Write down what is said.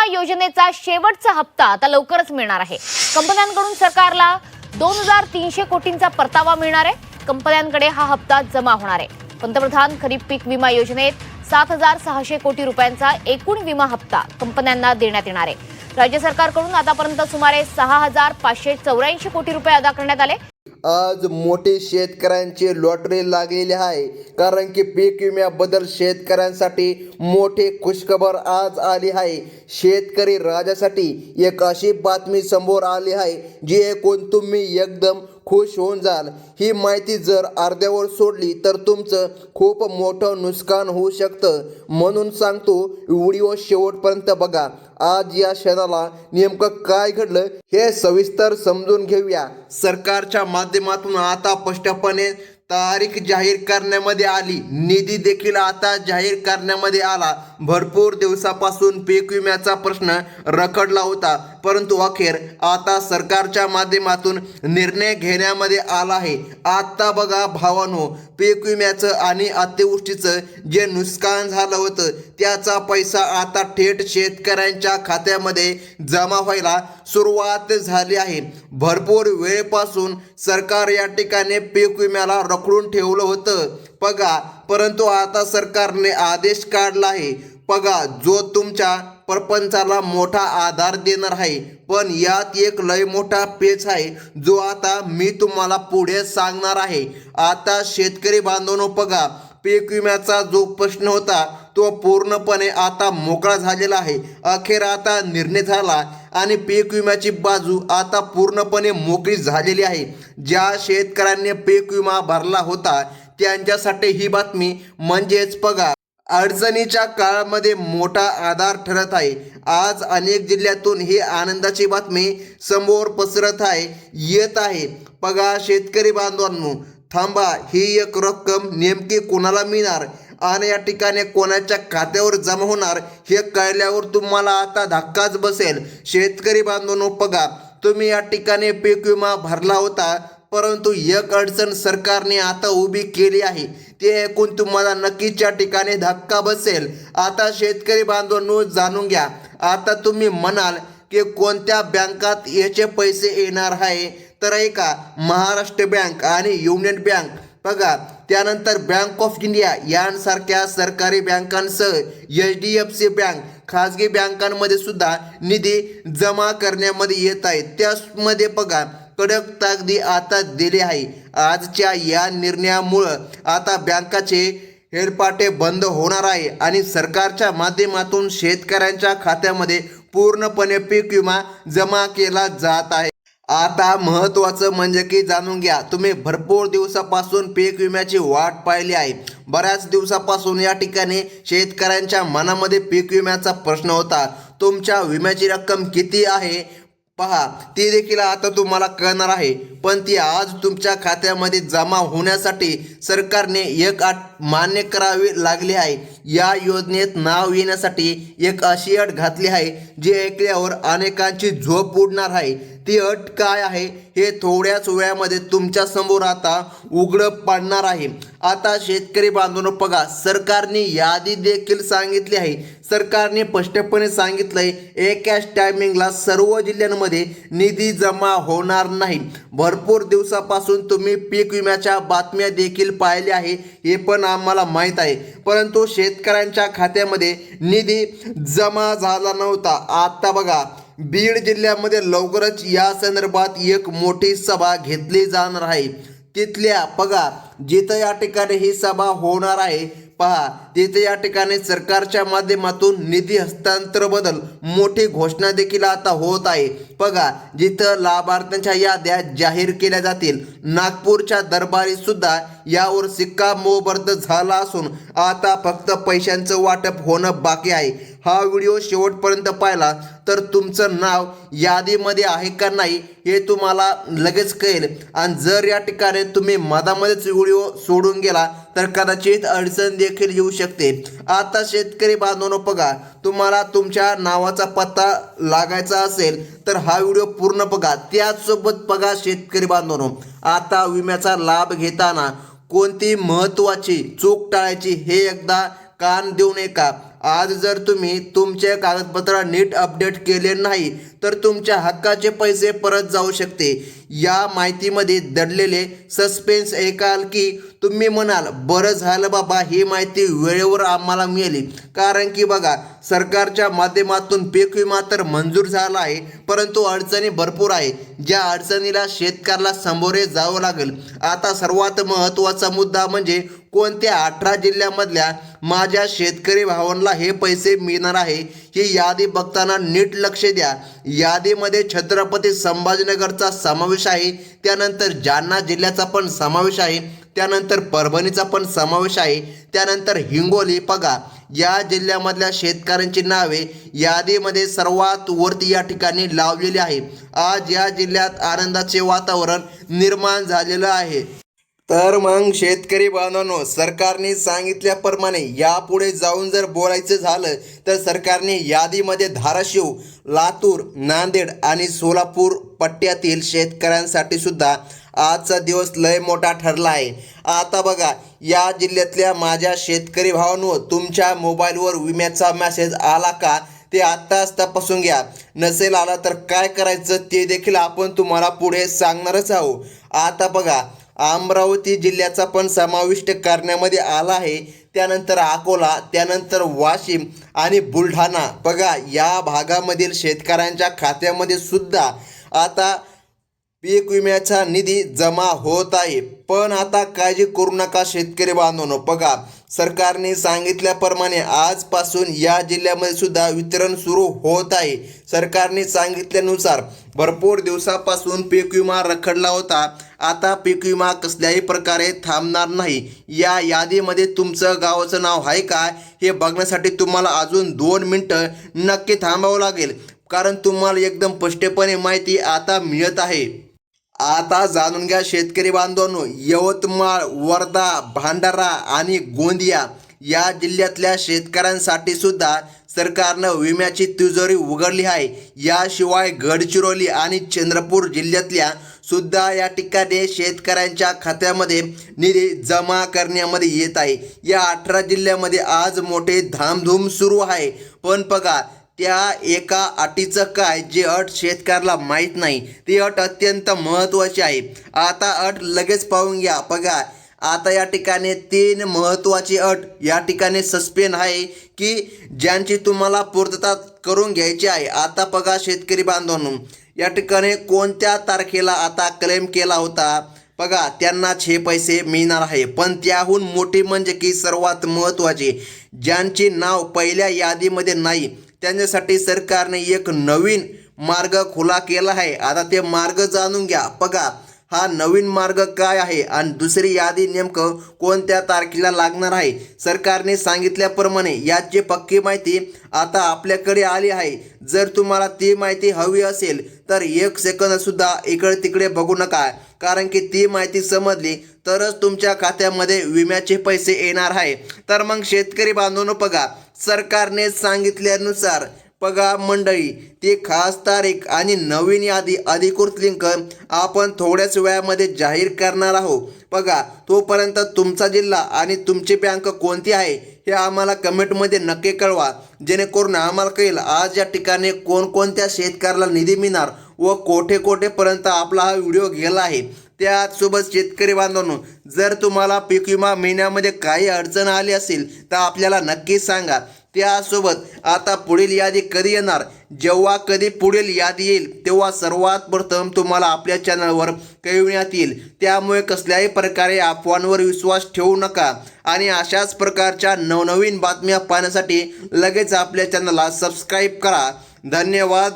विमा योजनेचा शेवटचा हप्ता आता लवकरच मिळणार आहे. कंपन्यांकडून सरकारला दोन हजार तीनशे कोटींचा परतावा मिळणार आहे. कंपन्यांकडे हा हप्ता जमा होणार आहे. पंतप्रधान खरीप पीक विमा योजनेत सात हजार सहाशे कोटी रुपयांचा एकूण विमा हप्ता कंपन्यांना देण्यात येणार आहे. राज्य सरकारकडून आतापर्यंत सुमारे सहा हजार पाचशे चौऱ्याऐंशी कोटी रुपये अदा करण्यात आले. आज मोठे शेतकऱ्यांची लॉटरी लागलेली आहे. कारण की पीक विम्याबद्दल शेतकऱ्यांसाठी मोठे खुशखबर आज आली आहे. शेतकरी राजासाठी एक अशी बातमी समोर आली आहे जी ऐकून तुम्ही एकदम खुश होऊन जाल. ही माहिती जर अर्ध्यावर सोडली तर तुमचं खूप मोठं नुकसान होऊ शकतं. म्हणून सांगतो व्हिडिओ शेवटपर्यंत बघा. आज या क्षणाला नेमकं काय घडलं हे सविस्तर समजून घेऊया. सरकारच्या माध्यमातून आता स्पष्टपणे तारीख जाहीर करण्यामध्ये आली. निधी देखील आता जाहीर करण्यामध्ये आला. भरपूर दिवसापासून पीक विम्याचा प्रश्न रखडला होता. परंतु अखेर आता सरकारच्या माध्यमातून निर्णय घेण्यामध्ये आला आहे. आत्ता बघा भावानो पीक विम्याचं आणि अतिवृष्टीचं जे नुकसान झालं होतं त्याचा पैसा आता थेट शेतकऱ्यांच्या खात्यामध्ये जमा व्हायला सुरुवात झाली आहे. भरपूर वेळेपासून सरकार या ठिकाणी पीक विम्याला रखडून ठेवलं होतं. बघा परंतु आता सरकारने आदेश काढला आहे. बघा जो तुमच्या प्रपंचाला मोठा आधार देणार आहे पण यात एक लय मोठा पेच आहे जो आता मी तुम्हाला पुढे सांगणार आहे. आता शेतकरी बांधवनो बघा पीक विम्याचा जो प्रश्न होता तो पूर्णपणे आता मोकळा झालेला आहे. अखेर आता निर्णय झाला आणि पीक विम्याची बाजू आता पूर्णपणे मोकळी झालेली आहे. ज्या शेतकऱ्यांनी पीक विमा भरला होता त्यांच्यासाठी ही बातमी म्हणजेच बघा अडचणीच्या काळामध्ये मोठा आधार ठरत आहे. आज अनेक जिल्ह्यातून ही आनंदाची बातमी समोर पसरत आहे येत आहे. बघा शेतकरी बांधवांनो थांबा ही एक रक्कम नेमकी कोणाला मिळणार? आणि या ठिकाणी कोणाच्या खात्यावर जमा होणार? हे कळल्यावर तुम्हाला आता धक्काच बसेल. शेतकरी बांधवांनो बघा तुम्ही या ठिकाणी पीक विमा भरला होता. परंतु एक अडचण सरकारने आता उभी केली आहे. ते ऐकून तुम्हाला नक्कीच्या ठिकाणी धक्का बसेल. आता शेतकरी बांधवांनो जाणून घ्या. आता तुम्ही म्हणाल की कोणत्या बँकात याचे पैसे येणार आहे? तर ऐका महाराष्ट्र बँक आणि युनियन बँक. बघा त्यानंतर बँक ऑफ इंडिया यांसारख्या सरकारी बँकांसह H D F C bank खाजगी बँकांमध्ये सुद्धा निधी जमा करण्यामध्ये येत आहे त्यामध्ये बघा कडक ताकदी आता दिली आहे. आजच्या या निर्णयामुळं आता बँकाचे हेरपाटे बंद होणार आहे आणि सरकारच्या माध्यमातून शेतकऱ्यांच्या खात्यामध्ये पूर्णपणे पीक विमा जमा केला जात आहे. आता महत्त्वाचं म्हणजे की जाणून घ्या तुम्ही भरपूर दिवसापासून पीक विम्याची वाट पाहिली आहे. बऱ्याच दिवसापासून या ठिकाणी शेतकऱ्यांच्या मनामध्ये पीक विम्याचा प्रश्न होता. तुमच्या विम्याची रक्कम किती आहे? पहा ती देखील आता तुम्हाला कळणार आहे. पण ती आज तुमच्या खात्यामध्ये जमा होण्यासाठी सरकारने एक आठ मान्य करावी लागली आहे. या योजनेत नाव येण्यासाठी एक अशी अट घातली आहे जी ऐकल्यावर अनेकांची झोप उडणार आहे. ती अट काय आहे हे थोड्याच वेळामध्ये तुमच्यासमोर आता उघडं पडणार आहे. आता शेतकरी बांधवांनो बघा सरकारने यादी देखील सांगितली आहे. सरकारने स्पष्टपणे सांगितलंय एकाच टायमिंगला सर्व जिल्ह्यांमध्ये निधी जमा होणार नाही. भरपूर दिवसापासून तुम्ही पीक विम्याच्या बातम्या देखील पाहिल्या आहे हे पण आम्हाला माहीत आहे. परंतु शेत शेतकऱ्यांच्या खात्यामध्ये निधी जमा झाला नव्हता. आता बघा बीड जिल्ह्यामध्ये लवकरच या संदर्भात एक मोठी सभा घेतली जाणार आहे. तिथल्या बघा जिथं या ठिकाणी ही सभा होणार आहे पहा तिथे या ठिकाणी सरकारच्या माध्यमातून निधी हस्तांतराबद्दल मोठी घोषणा देखील आता होत आहे. बघा जिथं लाभार्थ्यांच्या याद्या जाहीर केल्या जातील नागपूरच्या दरबारी सुद्धा यावर मोबर्द झाला असून आता फक्त पैशांचं वाटप होणं बाकी आहे. हा व्हिडिओ शेवटपर्यंत पाहिला तर तुमचं नाव यादीमध्ये आहे का नाही हे तुम्हाला लगेच कळेल. आणि जर या ठिकाणी तुम्ही मधामध्येच व्हिडिओ सोडून गेला तर कदाचित अडचण देखील येऊ शकते. आता शेतकरी बांधवनो बघा तुम्हाला तुमच्या नावाचा पत्ता लागायचा असेल तर हा व्हिडिओ पूर्ण बघा. त्याचसोबत बघा शेतकरी बांधवनो आता विम्याचा लाभ घेताना कोणती महत्त्वाची चूक टाळायची हे एकदा कान देऊ नये का आज जर तुम्ही तुमचे कागदपत्र नीट अपडेट केले नाही तर तुमच्या हक्काचे पैसे परत जाऊ शकते. या माहितीमध्ये दडलेले सस्पेन्स ऐकाल की तुम्ही म्हणाल बरं झालं बाबा ही माहिती वेळेवर आम्हाला मिळाली. कारण की बघा सरकारच्या माध्यमातून पीक विमा तर मंजूर झाला आहे परंतु अडचणी भरपूर आहे. ज्या अडचणीला शेतकऱ्याला सामोरे जावं लागेल. आता सर्वात महत्त्वाचा मुद्दा म्हणजे कोणत्या अठरा जिल्ह्यामधल्या माझ्या शेतकरी भावांना हे पैसे मिळणार आहे ही यादी बघताना नीट लक्ष द्या. यादीमध्ये छत्रपती संभाजीनगरचा समावेश आहे त्यानंतर जालना जिल्ह्याचा पण समावेश आहे. त्यानंतर परभणीचा पण समावेश आहे. त्यानंतर हिंगोली बघा या जिल्ह्यामधल्या शेतकऱ्यांची नावे यादीमध्ये सर्वात वरती या ठिकाणी लावलेली आहे. आज या जिल्ह्यात आनंदाचे वातावरण निर्माण झालेलं आहे. तर मग शेतकरी बांधवांनो सरकारने सांगितल्याप्रमाणे यापुढे जाऊन जर बोलायचं झालं तर सरकारने यादीमध्ये धाराशिव लातूर नांदेड आणि सोलापूर पट्ट्यातील शेतकऱ्यांसाठी सुद्धा आजचा दिवस लय मोठा ठरला आहे. आता बघा या जिल्ह्यातल्या माझ्या शेतकरी भावांनो तुमच्या मोबाईलवर विम्याचा मेसेज आला का? ते आत्ताच तपासून घ्या. नसेल आला तर काय करायचं ते देखील आपण तुम्हाला पुढे सांगणारच आहोत. आता बघा अमरावती जिल्ह्याचा पण समाविष्ट करण्यामध्ये आला आहे. त्यानंतर अकोला त्यानंतर वाशिम आणि बुलढाणा. बघा या भागामधील शेतकऱ्यांच्या खात्यामध्ये सुद्धा आता पीक विम्याचा निधी जमा होत आहे. पण आता काळजी करू नका शेतकरी बांधवांनो. बघा सरकारने सांगितल्याप्रमाणे आजपासून या जिल्ह्यामध्ये सुद्धा वितरण सुरू होत आहे. सरकारने सांगितल्यानुसार भरपूर दिवसापासून पीक विमा रखडला होता. आता पीक विमा कसल्याही प्रकारे थांबणार नाही. या यादीमध्ये तुमचं गावाचं नाव आहे का हे बघण्यासाठी तुम्हाला अजून दोन मिनटं नक्की थांबावं लागेल. कारण तुम्हाला एकदम स्पष्टपणे माहिती आता मिळत आहे. आता जाणून घ्या शेतकरी बांधवांनो यवतमाळ वर्धा भांडारा आणि गोंदिया या जिल्ह्यातल्या शेतकऱ्यांसाठी सुद्धा सरकारनं विम्याची तिजोरी उघडली आहे. याशिवाय गडचिरोली आणि चंद्रपूर जिल्ह्यातल्या सुद्धा या ठिकाणी शेतकऱ्यांच्या खात्यामध्ये निधी जमा करण्यामध्ये येत आहे. या अठरा जिल्ह्यामध्ये आज मोठे धामधूम सुरू आहे. पण बघा त्या एका अटीचं काय? जे अट शेतकऱ्याला माहीत नाही ती अट अत्यंत महत्त्वाची आहे. आता अट लगेच पाहून घ्या. बघा आता या ठिकाणी तीन महत्त्वाची अट या ठिकाणी सस्पेन आहे की ज्यांची तुम्हाला पूर्तता करून घ्यायची आहे. आता बघा शेतकरी बांधवांनो या ठिकाणी कोणत्या तारखेला आता क्लेम केला होता? बघा त्यांनाच हे पैसे मिळणार आहे. पण त्याहून मोठी म्हणजे की सर्वात महत्त्वाचे ज्यांची नाव पहिल्या यादीमध्ये नाही त्यांच्यासाठी सरकारने एक नवीन मार्ग खुला केला आहे. आता ते मार्ग जाणून घ्या. बघा हा नवीन मार्ग काय आहे आणि दुसरी यादी नेमकं कोणत्या तारखेला लागणार आहे? सरकारने सांगितल्याप्रमाणे याची पक्की माहिती आता आपल्याकडे आली आहे. जर तुम्हाला ती माहिती हवी असेल तर एक सेकंदसुद्धा इकडे तिकडे बघू नका. कारण की ती माहिती समजली तरच तुमच्या खात्यामध्ये विम्याचे पैसे येणार आहे. तर मग शेतकरी बांधून बघा सरकारने सांगितल्यानुसार बघा मंडळी ती खास तारीख आणि नवीन यादी अधिकृत लिंक आपण थोड्याच वेळामध्ये जाहीर करणार आहोत. बघा तोपर्यंत तुमचा जिल्हा आणि तुमची बँक कोणती आहे हे आम्हाला कमेंटमध्ये नक्की कळवा. जेणेकरून आम्हाला कळेल आज या ठिकाणी कोणकोणत्या शेतकऱ्याला निधी मिळणार व कोठे कोठेपर्यंत आपला हा व्हिडिओ गेला आहे. त्यासोबत शेतकरी बांधवांनो जर तुम्हाला पीक विमा महिन्यामध्ये काही अडचण आली असेल तर आपल्याला नक्की सांगा. त्यासोबत आता पुढील यादी कधी येणार? जेव्हा कधी पुढील यादी येईल तेव्हा सर्वात प्रथम तुम्हाला आपल्या चॅनलवर कळविण्यात येईल. त्यामुळे कसल्याही प्रकारे अफवांवर विश्वास ठेवू नका. आणि अशाच प्रकारच्या नवनवीन बातम्या पाहण्यासाठी लगेच आपल्या चॅनलला सबस्क्राईब करा. धन्यवाद.